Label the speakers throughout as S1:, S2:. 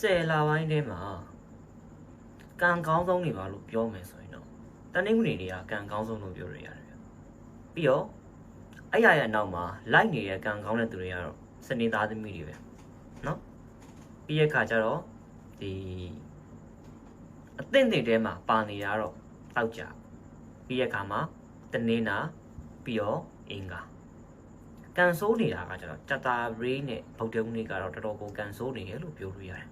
S1: 10လပိုင်းထဲမှာကံကောင်းဆုံးနေပါလို့ပြောမယ်ဆိုရင်တော့တနင်္ဂနွေနေ့ကကံကောင်းဆုံးလို့ပြောရရတယ်ဗျပြီးတော့အဲ့ရရဲ့နောက်မှာလိုက်နေတဲ့ကံကောင်းတဲ့သူတွေကတော့စနေသားသမီးတွေပဲเนาะပြီးရခါကျတော့ဒီအသင့်တွေထဲမှာပါနေတာတော့တောက်ကြပြီးရခါမှာတနင်္လာပြီးတော့အင်္ဂါ ကန်ဆိုးနေတာကကျတော့ကြတာဘရေးနဲ့ဗုဒ္ဓဦးနေ့ကတော့တော်တော်ကိုကန်ဆိုးနေတယ်လို့ပြောလို့ရတယ်။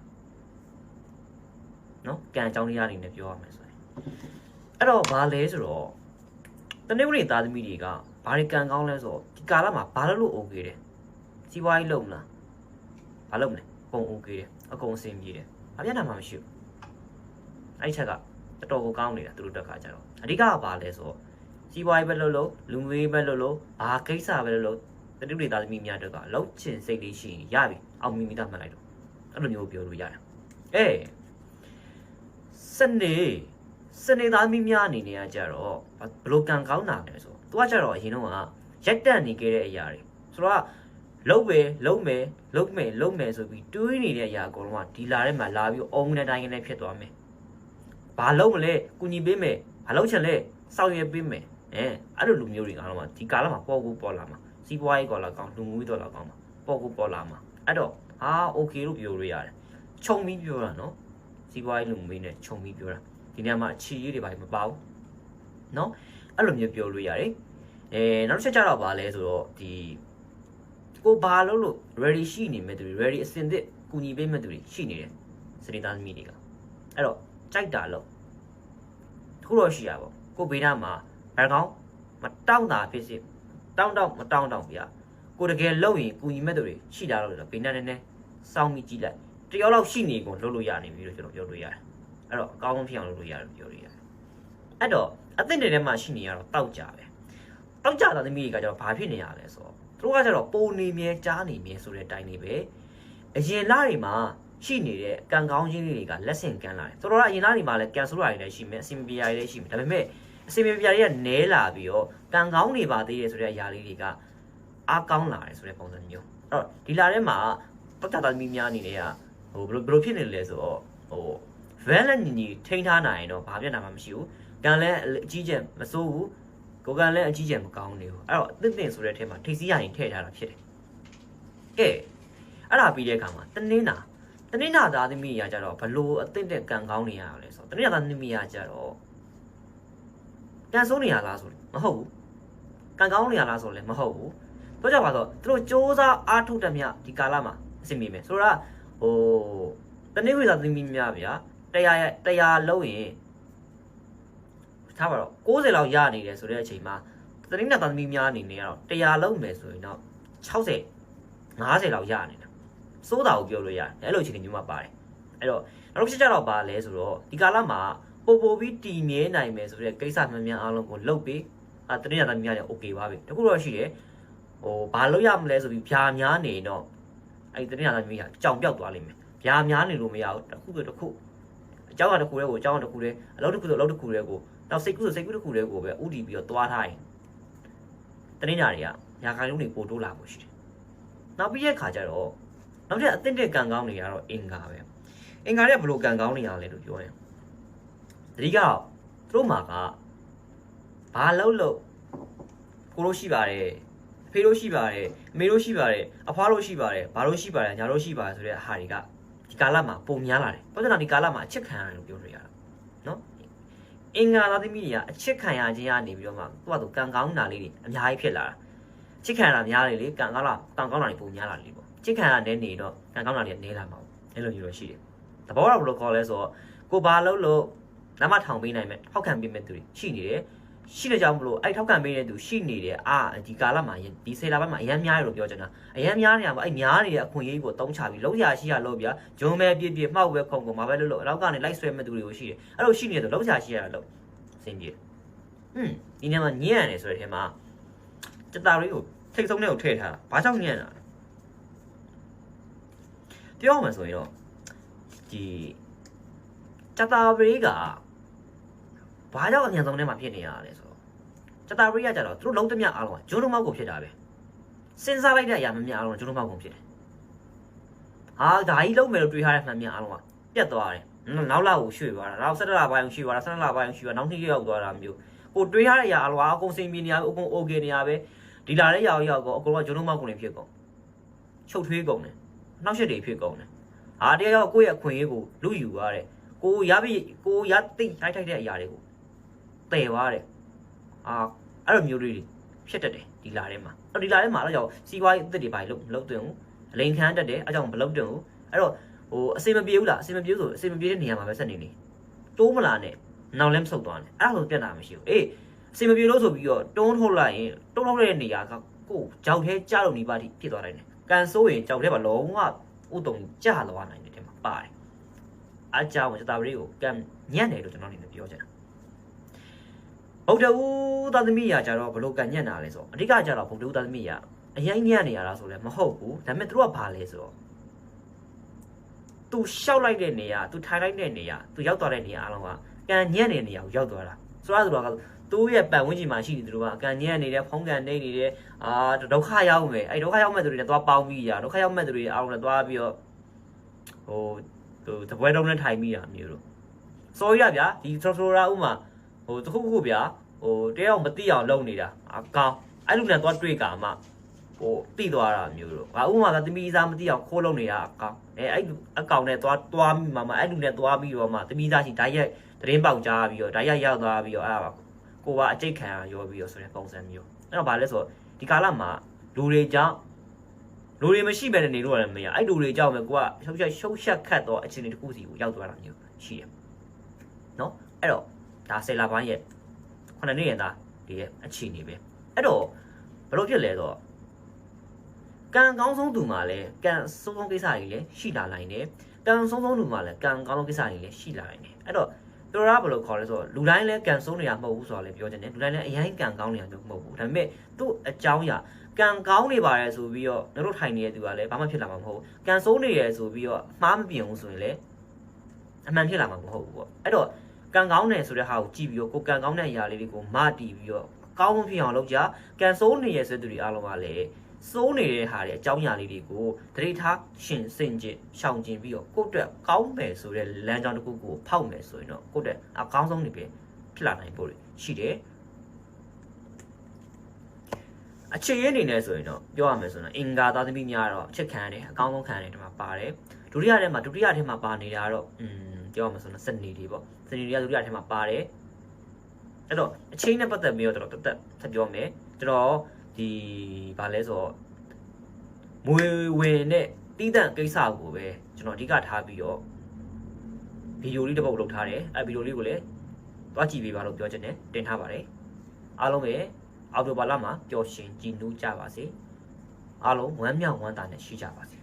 S1: နော်ကံအကြောင်းတရားတွေနဲ့ပြောရမယ်ဆိုရင်အဲ့တော့ဘာလဲဆိုတော့တနည်းဝိသားသမီးတွေကဘာတွေကံကောင်းလဲဆိုတော့ဒီကာလမှာဘာလို့လို့ OK တယ်စီးပွားရေးလုပ်မလားဘာလုပ်မလဲပုံ OK တယ်အကုန်အဆင်ပြေတယ်ဘာပြဿနာမှမရှိဘူးအဲ့ဒီချက်ကတော်တော်ကိုကောင်းနေတာသူတို့တက်ခါကြတော့အဓိကကဘာလဲဆိုတော့စီးပွားရေးပဲလုပ်လို့လူမျိုးရေးပဲလုပ်လို့ဘာကိစ္စပဲလုပ်လို့တတိယသားသမီးများတို့ကလှုပ်ချင်စိတ်လေးရှိရင်ရပြီအောင်မိမိသားမှတ်လိုက်တော့အဲ့လိုမျိုးပြောလို့ရတယ်အေး စနေစနေသားမိများအနေနဲ့ကကြတော့ဘလို့ကံကောင်းတာလဲဆိုသူကကြတော့အရင်တော့ကရက်တက်နေခဲ့တဲ့အရာတွေဆိုတော့လုံးပဲလုံးမယ်လုံးမယ်လုံးမယ်ဆိုပြီးတွေးနေတဲ့အရာအကုန်လုံးကဒီလာထဲမှာလာပြီးအောင်နဲ့တိုင်းနဲ့ဖြစ်သွားမယ်။ဘာလုံးမလဲ၊ကုညီပေးမယ်၊ဘာလုံးချင်လဲ၊စောင့်ရွယ်ပေးမယ်။အဲအဲ့လိုလူမျိုးတွေအားလုံးကဒီကာလမှာပေါ်ကိုပေါ်လာမှာစီးပွားရေးကော်လာကောင်လူမှုရေးတော်လာကောင်မှာပေါ်ကိုပေါ်လာမှာအဲ့တော့ဟာ okay လို့ပြောလို့ရတယ်။ခြုံပြီးပြောတာနော်။ စီးပွားရေးလူမှုရေးနဲ့ခြုံပြီးပြောတာဒီနေရာမှာအခြေရေးတွေဘာမှမပါဘူးနော်အဲ့လိုမျိုးပြောလို့ရတယ်အဲနောက်တစ်ချက်ကြတော့ဗာလဲဆိုတော့ဒီကိုဘာလို့လို့ ready ရှိနေမဲ့သူတွေ ready အစင်သစ်ကူညီပေးမဲ့သူတွေရှိနေတယ်စနေသားသမီးတွေကအဲ့တော့ကြိုက်တာလို့တခုတော့ရှိရပါဘောကိုဘေးနားမှာဘယ်ကောင်မတောင်းတာဖြစ်စစ်တောင်းတောင်းမတောင်းတောင်းဗျာကိုတကယ်လုံရင်ကူညီမဲ့သူတွေရှိတာလို့ဆိုဘေးနဲ့နည်းနည်းစောင်းပြီးကြည့်လိုက် တယောက်လောက်ရှိနေကုန်လုပ်လို့ရနေပြီလို့ကျွန်တော်ပြောလို့ရတယ်အဲ့တော့အကောင်းဆုံးဖြစ်အောင်လုပ်လို့ရတယ်ပြောလို့ရတယ်အဲ့တော့အသင့်တွေထဲမှာရှိနေရတော့တောက်ကြပဲတောက်ကြတာသမီးတွေကကျတော့ဘာဖြစ်နေရလဲဆိုတော့သူတို့ကကျတော့ပုံနေမြဲကြားနေမြဲဆိုတဲ့အတိုင်းလေးပဲအရင်လတွေမှာရှိနေတဲ့ကံကောင်းခြင်းတွေကလက်ဆင့်ကမ်းလာတယ်သူတို့ကအရင်လတွေမှာလည်းကန်ဆိုလာတွေလည်းရှိမယ်အစင်မပြေရတွေလည်းရှိမယ်ဒါပေမဲ့အစင်မပြေရတွေကနဲလာပြီးတော့ကံကောင်းနေပါသေးတယ်ဆိုတဲ့အရာလေးတွေကအားကောင်းလာတယ်ဆိုတဲ့ပုံစံမျိုးအဲ့တော့ဒီလာထဲမှာပတ်သက်သားသမီးများအနေနဲ့က ဟိုဘယ်လိုဘယ်လိုဖြစ်နေလဲဆိုတော့ဟို valent ညီညီထိန်းထားနိုင်ရင်တော့ဘာပြဿနာမှမရှိဘူးကံလည်းအကြီးကျယ်မစိုးဘူးကိုယ်ကံလည်းအကြီးကျယ်မကောင်းနေဘူးအဲ့တော့အသင့်သင့်ဆိုတဲ့အထက်မှာထိပ်စီးရရင်ထည့်ထားတာဖြစ်တယ်ကဲအဲ့ဒါပြီးတဲ့အခါမှာတနင်းနာတနင်းနာသားသမီးရာကြတော့ဘလို့အသင့်တဲ့ကံကောင်းနေရလဲဆိုတော့တနင်းနာသားသမီးရာကြတော့ကံစိုးနေရလားဆိုမဟုတ်ဘူးကံကောင်းနေရလားဆိုလည်းမဟုတ်ဘူးတော့ကြပါတော့သူတို့စ조사အားထုတ်တဲ့မြဒီကာလမှာအဆင်ပြေမယ်ဆိုတော့ ဟိုတနည်းဝိသာသမီးများဗျာတရားရတရားလုံးရင်ထားပါတော့60လောက်ရနေတယ်ဆိုတဲ့အချိန်မှာတနည်းနဲ့သမီးများအနေနဲ့ကတော့တရားလုံးမယ်ဆိုရင်တော့60 50လောက်ရနေတာစိုးတာကိုပြောလို့ရတယ်အဲ့လိုအချိန်မျိုးမှာပါတယ်အဲ့တော့နောက်တစ်ချက်ကြတော့ပါလဲဆိုတော့ဒီကာလမှာပို့ပို့ပြီးတည်မြဲနိုင်မယ်ဆိုတဲ့ကိစ္စမှန်မှန်အားလုံးကိုလုပ်ပြီးအာတနည်းနဲ့သမီးများလည်း okay ပါပြီတခုတော့ရှိတယ်ဟိုဘာလို့ရမလဲဆိုပြီးဖြာများနေတော့ အဲ့ဒီတနည်းနဲ့သမီးကကြောင်ပြောက်သွားလိမ့်မယ်ဖြာများနေလို့မရဘူးတစ်ခုဆိုတစ်ခုအကြောင်းအတစ်ခုတည်းကိုအကြောင်းတစ်ခုတည်းအလုပ်တစ်ခုဆိုအလုပ်တစ်ခုတည်းကိုနောက်စိတ်ကူးဆိုစိတ်ကူးတစ်ခုတည်းကိုပဲဥတီပြီးတော့သွားထားရင်တနည်းနာတွေကညာခိုင်လုံးတွေပို့တိုးလာဖို့ရှိတယ်နောက်ပြီးရဲ့ခါကျတော့နောက်ထပ်အသင့်တဲ့ကံကောင်းတွေကတော့အင်္ဂါပဲအင်္ဂါတွေကဘယ်လိုကံကောင်းနေရလဲလို့ပြောရင်တတိကသူတို့မှာကဘာလို့လို့ကိုလို့ရှိပါတယ်အ ဖေလို့ရှိပါတယ်အမေလို့ရှိပါတယ်အဖွားလို့ရှိပါတယ်ဘာလို့ရှိပါတယ်ညာလို့ရှိပါတယ်ဆိုတဲ့အဟာတွေကဒီကာလမှာပုံများလာတယ်ပြောချင်တာဒီကာလမှာအချစ်ခံရတယ်လို့ပြောလို့ရတာနော်အင်္ဂါသားသမီးတွေကအချစ်ခံရခြင်းကနေပြီးတော့မှသူ့ဘာသူကံကောင်းတာလေးတွေအများကြီးဖြစ်လာတာချစ်ခံရတာများလေလေကံကောင်းလာကံကောင်းတာတွေပုံများလာလေပေါ့ချစ်ခံရတဲ့နေတော့ကံကောင်းတာတွေနဲလာမှာပေါ့အဲ့လိုမျိုးတော့ရှိတယ်သဘောတော့ဘယ်လိုခေါ်လဲဆိုတော့ကိုဘာလို့လို့နမထောင်ပေးနိုင်မဲ့ထောက်ခံပေးမဲ့သူတွေရှိနေတယ် ရှိတဲ့ကြောင့်မလို့အဲ့ထောက်ခံပေးတဲ့သူရှိနေတယ်အာဒီကာလမှာဒီဆယ်လပိုင်းမှာအရန်များတယ်လို့ပြောချင်တာအရန်များနေရမှာအဲ့များနေတဲ့အခွင့်အရေးကိုတုံးချပြီးလုံးရရှိရလို့ဗျာဂျုံပဲပြည့်ပြည့်မှောက်ပဲခုံကုန်မှာပဲလို့လို့အနောက်ကနေလိုက်ဆွဲမဲ့သူတွေကိုရှိတယ်အဲ့လိုရှိနေတယ်ဆိုလုံးရရှိရလို့အဆင်ပြေဟွန်းဒီနေ့မှာညံ့ရတယ်ဆိုတဲ့ထဲမှာစတာရီကိုထိတ်ဆုံးတဲ့ကိုထည့်ထားတာဘာကြောင့်ညံ့တာလဲပြောမှဆိုရင်တော့ဒီစတာရီကဘာကြောင့်အញ្ញံဆုံးထဲမှာဖြစ်နေရလဲဆို တတာပရိယကြတော့သူတို့လုံးသမျှအားလုံးကဂျုံလုံးမောက်ကိုဖြစ်တာပဲစဉ်းစားလိုက်တဲ့အရာမများအားလုံးဂျုံလုံးမောက်ကိုဖြစ်တယ်ဟာဒါကြီးလုံးမယ်လို့တွေးထားတဲ့မှန်မြန်အားလုံးကပြတ်သွားတယ်နောက်လာကိုရွှေ့သွားတာနောက်၁၇လပိုင်းရွှေ့သွားတာ၁၇လပိုင်းရွှေ့သွားနောက်နှစ်ရက်ရောက်သွားတာမျိုးကိုတွေးထားတဲ့အရာအားလုံးကအကုန်စိန်ပြေနေရပဲအကုန် okay နေရပဲဒီလာတဲ့ရောက်ရောက်ကောအကုန်ကဂျုံလုံးမောက်ကိုနေဖြစ်ကုန်ချုပ်ထွေးကုန်တယ်နောက်ရက်တွေဖြစ်ကုန်တယ်ဟာတယောက်ကိုယ့်ရဲ့အခွင့်အရေးကိုလူယူသွားတယ်ကိုရပြီကိုရသိတိုက်ထိုက်တဲ့အရာတွေကိုပယ်သွားတယ်အာ အဲ့လိုမျိုးတွေဖြစ်တတ်တယ်ဒီလာထဲမှာအဲ့ဒီလာထဲမှာအဲ့တော့စီးပွားရေးအသစ်တွေပါလို့မလုပ်သွင်းဘူးအလိန်ခမ်းတက်တယ်အဲ့ကြောင့်မလုပ်သွင်းဘူးအဲ့တော့ဟိုအစင်မပြေဘူးလားအစင်မပြေဘူးဆိုအစင်မပြေတဲ့နေရာမှာပဲဆက်နေနေတိုးမလာနဲ့နောက်လည်းမဆုတ်သွားနဲ့အဲ့ဒါဆိုပြတ်တာမရှိဘူးအေးအစင်မပြေလို့ဆိုပြီးတော့တွန်းထုတ်လိုက်ရင်တွန်းထုတ်လိုက်တဲ့နေရာကကိုကြောက်သေးကြားလို့နေပါတိဖြစ်သွားနိုင်တယ်ကန်ဆိုးရင်ကြောက်သေးပါလုံးဝဥတုံကြာသွားနိုင်တယ်တဲ့မှာပါတယ်အားကြောင့်စတာဘရီကိုကမ်ညံ့တယ်လို့ကျွန်တော်အနေနဲ့ပြောချင်တာ ဗုဒ္ဓဦးသာသမီရာကြတော့ဘလို့ကန်ညံ့တာလဲဆိုအဓိကကြတော့ဗုဒ္ဓဦးသာသမီရာအရင်ညံ့နေရတာဆိုလည်းမဟုတ်ဘူးဒါပေမဲ့သူတို့ကဘာလဲဆိုတော့သူရှောက်လိုက်တဲ့နေရာသူထိုင်လိုက်တဲ့နေရာသူရောက်သွားတဲ့နေရာအလုံးကကန်ညံ့တဲ့နေရာကိုရောက်သွားတာဆိုတော့သူကသူ့ရဲ့ပတ်ဝန်းကျင်မှာရှိနေသူတို့ကကန်ညံ့နေတယ်ဖုံးကန်နေနေတယ်အာဒုက္ခရောက်မယ်အဲ့ဒုက္ခရောက်မဲ့သူတွေနဲ့သွားပေါင်းပြီးရဒုက္ခရောက်မဲ့သူတွေအားလုံးနဲ့သွားပြီးတော့ဟိုဟိုတပွဲတုံးနဲ့ထိုင်မိတာမျိုးလို့စော်ရဗျာဒီထရိုထရိုရာဥမာဟိုတခုခုဗျာ ဟိုတယောက်မသိအောင်လုပ်နေတာအကောင်းအဲ့လိုနဲ့သွားတွေ့ကာမှဟိုတိသွားတာမျိုးလို့ငါဥမာကသမီးစားမသိအောင်ခိုးလုပ်နေတာအကောင်းအဲအဲ့အကောင်နဲ့သွားသွားမိမှာမအဲ့လူနဲ့သွားပြီးတော့မှသမီးစားရှိဓာတ်ရိုက်သတင်းပေါက်ကြားပြီးတော့ဓာတ်ရိုက်ရောက်သွားပြီးတော့အဲ့ဒါကိုကအကျိတ်ခံရရောပြီးတော့ဆိုတဲ့ပုံစံမျိုးအဲ့တော့ဗာလဲဆိုတော့ဒီကာလမှာလူတွေကြောင့်လူတွေမရှိဘဲနဲ့နေလို့လည်းမရအဲ့လူတွေကြောင့်ပဲကိုကရှုပ်ရှက်ရှုပ်ရှက်ခတ်တော့အခြေအနေတစ်ခုစီကိုရောက်သွားတာမျိုးရှိတယ်နော်အဲ့တော့ဒါဆယ်လာပိုင်းရဲ့ ခုနှစ်နှစ်ရသားဒီရဲ့အခြေအနေပဲအဲ့တော့ဘယ်လိုဖြစ်လဲဆိုတော့ကံကောင်းဆုံးသူမှာလည်းကံဆုံးဆုံးကိစ္စတွေလည်းရှိလာနိုင်တယ်ကံဆုံးဆုံးသူမှာလည်းကံကောင်းဆုံးကိစ္စတွေလည်းရှိလာနိုင်တယ်အဲ့တော့သူတို့ကဘယ်လိုခေါ်လဲဆိုတော့လူတိုင်းလည်းကံဆုံးနေတာမဟုတ်ဘူးဆိုတာလည်းပြောချင်တယ်လူတိုင်းလည်းအရင်ကံကောင်းနေတာမျိုးမဟုတ်ဘူးဒါပေမဲ့သူ့အကြောင်းအရာကံကောင်းနေပါတယ်ဆိုပြီးတော့တို့ထိုင်နေတဲ့သူကလည်းဘာမှဖြစ်လာမှာမဟုတ်ဘူးကံဆုံးနေတယ်ဆိုပြီးတော့မှားမပြင်ဘူးဆိုရင်လည်းအမှန်ဖြစ်လာမှာမဟုတ်ဘူးပေါ့အဲ့တော့ ကံကောင်းတယ်ဆိုတဲ့ဟာကိုကြည့်ပြီးတော့ကိုကံကောင်းတဲ့အရာလေးတွေကိုမတီးပြီးတော့ကောင်းမဖြစ်အောင်လုပ်ကြကံစိုးနေရဆိုတဲ့သူတွေအားလုံးကလည်းစိုးနေတဲ့ဟာတွေအကြောင်းအရာလေးတွေကိုတတိထားရှင်စင်ကျင်ရှောင်ကျင်ပြီးတော့ကိုယ့်အတွက်ကောင်းမယ်ဆိုတဲ့လမ်းကြောင်းတစ်ခုကိုဖောက်မယ်ဆိုရင်တော့ကိုယ့်အတွက်အကောင်းဆုံးနေပဲဖြစ်လာနိုင်ဖို့ရှိတယ်အခြေရင်းအနေနဲ့ဆိုရင်တော့ပြောရမယ်ဆိုရင်အင်္ဂါသားသမီးများတော့အချက်ခံရတယ်အကောင်းဆုံးခံရတယ်ဒီမှာပါတယ်ဒုတိယထဲမှာဒုတိယထဲမှာပါနေတာတော့อืม ပြောရမယ်ဆိုရင်စနေတွေပေါ့စနေတွေကဒုတိယထဲမှာပါတယ်အဲ့တော့အချိန်နဲ့ပတ်သက်ပြီးတော့ကျွန်တော်တက်တက်ဆက်ပြောမယ်ကျွန်တော်ဒီဗာလဲဆိုတော့မွေဝင်တဲ့တီးတန့်ကိစ္စကိုပဲကျွန်တော်အဓိကထားပြီးတော့ဗီဒီယိုလေးတစ်ပုဒ်လုပ်ထားတယ်အဲဗီဒီယိုလေးကိုလည်းသွားကြည့်ပေးပါလို့ပြောချင်တယ်တင်ထားပါတယ်အားလုံးပဲအော်တိုဘာလမှာပျော်ရွှင်ကြည်နူးကြပါစေအားလုံးဝမ်းမြောက်ဝမ်းသာနဲ့ရှိကြပါစေ